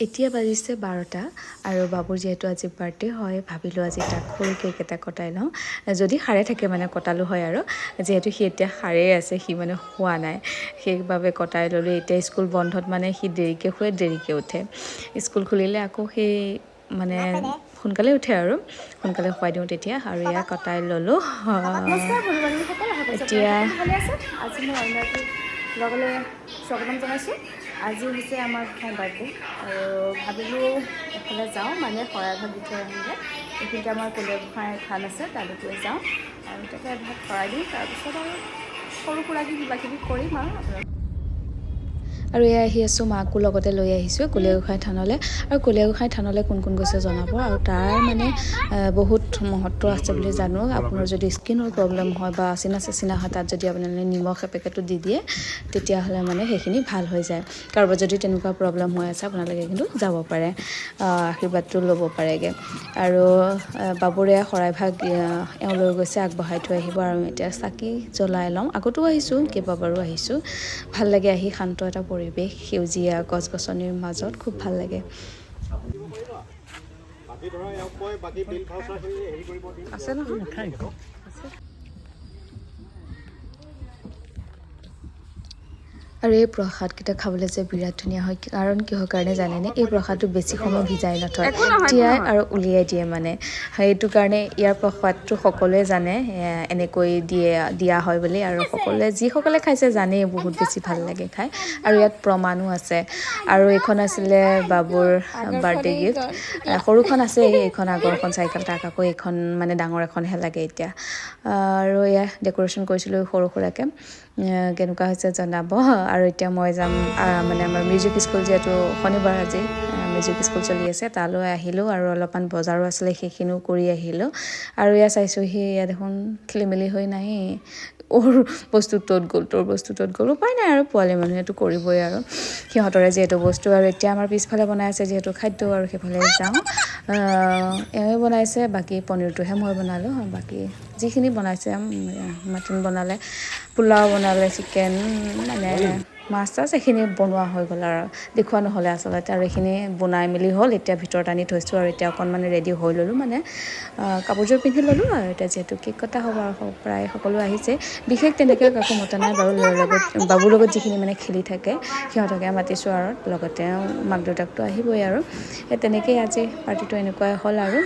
এতিয়া বাজিছে বাৰটা আৰু বাবুৰ যিহেতু আজি বাৰ্থডে হয় ভাবিলোঁ আজি তাক সৰু কেক এটা কটাই লওঁ। যদি সাৰে থাকে মানে কটালোঁ হয় আৰু। যিহেতু সি এতিয়া সাৰেই আছে সি মানে শোৱা নাই। সেইবাবে কটাই ল'লোঁ। এতিয়া স্কুল বন্ধত মানে সি দেৰিকৈ শুৱে দেৰিকৈ উঠে। স্কুল খুলিলে আকৌ সেই মানে সোনকালে উঠে আৰু। সোনকালে শুৱাই দিওঁ তেতিয়া আৰু এয়া কটাই ল'লোঁ। এতিয়া আজি হৈছে আমাৰ গোসাঁই বাৰ্থডে। আৰু ভাবিলোঁ এফালে যাওঁ মানে শৰাইভাগ দি থৈ আহিমগৈ এইখিনিতে আমাৰ কলীয়া গোসাঁই থান আছে তালৈকে যাওঁ। আৰু তাতে ভাত শৰাই দিওঁ তাৰপিছত আৰু সৰু সুৰাকৈ কিবা কিবি কৰিম আৰু। আৰু এয়া আহি আছোঁ মাকো লগতে লৈ আহিছোঁ কলীয়া গোঁসাই থানলৈ। আৰু কলীয়া গোঁসাই থানলৈ কোন কোন গৈছে জনাব? আৰু তাৰ মানে বহুত মহত্ব আছে বুলি জানো। আপোনাৰ যদি স্কিনৰ প্ৰব্লেম হয় বা চিনা চেচিনা হয় তাত যদি আপোনালোকে নিমখ এপেকেটো দি দিয়ে তেতিয়াহ'লে মানে সেইখিনি ভাল হৈ যায়। কাৰোবাৰ যদি তেনেকুৱা প্ৰব্লেম হৈ আছে আপোনালোকে কিন্তু যাব পাৰে আশীৰ্বাদটো ল'ব পাৰেগৈ। আৰু বাবুৰে শৰাইভাগ এওঁ লৈ গৈছে আগবঢ়াই থৈ আহিব। আৰু এতিয়া চাকি জ্বলাই ল'ম। আগতো আহিছোঁ কেইবাবাৰো আহিছোঁ। ভাল লাগে আহি শান্ত এটা পৰিৱেশ সেউজীয়া গছ গছনিৰ মাজত খুব ভালো লাগে। আছে ধৰা আৰু এই প্ৰসাদকেইটা খাবলৈ যে বিৰাট ধুনীয়া হয় কাৰণ কিহৰ কাৰণে জানেনে? এই প্ৰসাদটো বেছি সময় ভিজাই নথয় তিয়াই আৰু উলিয়াই দিয়ে মানে। সেইটো কাৰণে ইয়াৰ প্ৰসাদটো সকলোৱে জানে এনেকৈ দিয়ে দিয়া হয় বুলি। আৰু সকলোৱে যিসকলে খাইছে জানেই বহুত বেছি ভাল লাগে খাই। আৰু ইয়াত প্ৰমাণো আছে। আৰু এইখন আছিলে বাবুৰ বাৰ্থডে গিফ্ট। সৰুখন আছে এইখন আগৰখন চাইকেল তাক আকৌ এইখন মানে ডাঙৰ এখনহে লাগে এতিয়া। আৰু এয়া ডেক'ৰেশ্যন কৰিছিলোঁ সৰু সুৰাকৈ কেনেকুৱা হৈছে জনাব। আৰু এতিয়া মই যাম মানে আমাৰ মিউজিক স্কুল যিহেতু শনিবাৰ আজি মিউজিক স্কুল চলি আছে তালৈ আহিলোঁ আৰু অলপমান বজাৰো আছিলে সেইখিনিও কৰি আহিলোঁ। আৰু এয়া চাইছোঁহি ইয়াত দেখোন খেলি মেলি হৈ নাই ওৰ বস্তু ত'ত গ'ল তোৰ বস্তু ত'ত গ'ল উপায় নাই আৰু পোৱালি মানুহেতো কৰিবই আৰু। সিহঁতৰে যিহেতু বস্তু আৰু এতিয়া আমাৰ পিছফালে বনাই আছে যিহেতু খাদ্য আৰু সেইফালে যাওঁ। এওঁৱে বনাইছে বাকী পনীৰটোহে মই বনালোঁ বাকী যিখিনি বনাইছে মাটন বনালে পোলাও বনালে চিকেন মানে মাছ চাছ এইখিনি বনোৱা হৈ গ'ল আৰু দেখুওৱা নহ'লে আচলতে আৰু এইখিনি বনাই মেলি হ'ল। এতিয়া ভিতৰত আনি থৈছোঁ আৰু এতিয়া অকণমান ৰেডি হৈ ল'লোঁ মানে কাপোৰযোৰ পিন্ধি ল'লোঁ আৰু এতিয়া যিহেতু কেক কটা হ'ব আৰু প্ৰায় সকলো আহিছে। বিশেষ তেনেকৈ কাকো মতা নাই বাৰু ল'ৰাৰ লগত বাবুৰ লগত যিখিনি মানে খেলি থাকে সিহঁতকে মাতিছোঁ আৰু লগতে মাক দেউতাকটো আহিবই আৰু। সেই তেনেকেই আজি পাৰ্টিটো এনেকুৱাই হ'ল আৰু।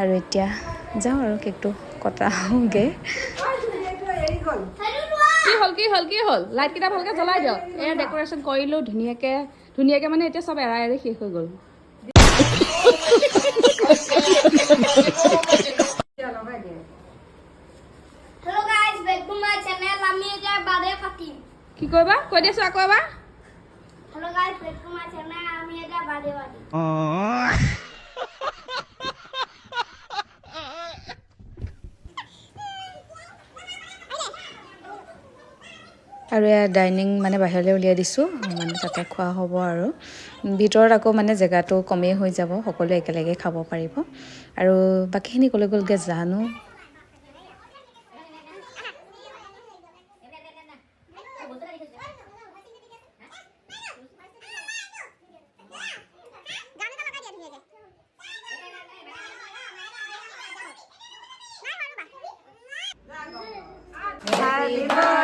আৰু এতিয়া যাওঁ আৰু কেকটো কটাওঁগৈ কি হ'ল কি হ'ল কি হ'ল? লাইটকেইটা ভালকৈ জ্বলাই দিয়ক। এয়া ডেক'ৰেশ্যন কৰিলোঁ ধুনীয়াকৈ ধুনীয়াকৈ মানে এতিয়া চব এৰাই এৰি শেষ হৈ গ'ল। কি কৰিবা? কৈ দিছোঁ আকৌ এবাৰ। আৰু এয়া ডাইনিং মানে বাহিৰলৈ উলিয়াই দিছোঁ মানে তাতে খোৱা হ'ব আৰু। ভিতৰত আকৌ মানে জেগাটো কমেই হৈ যাব সকলোৱে একেলগে খাব পাৰিব। আৰু বাকীখিনি ক'লৈ গ'লগৈ জানো? মাকে অকণ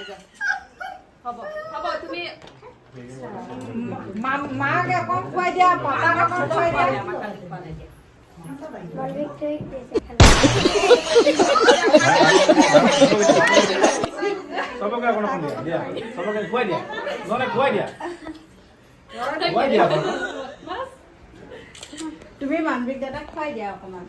দিয়া পাপাক অকণ খুৱাই দিয়া। চবকে অকণ অকণ দিয়া দিয়া। চবকে খুৱাই দিয়া নহ'লে খুৱাই দিয়া। খুৱাই দিয়া অকণ তুমি মানবিক দাদাক খুৱাই দিয়া অকণমান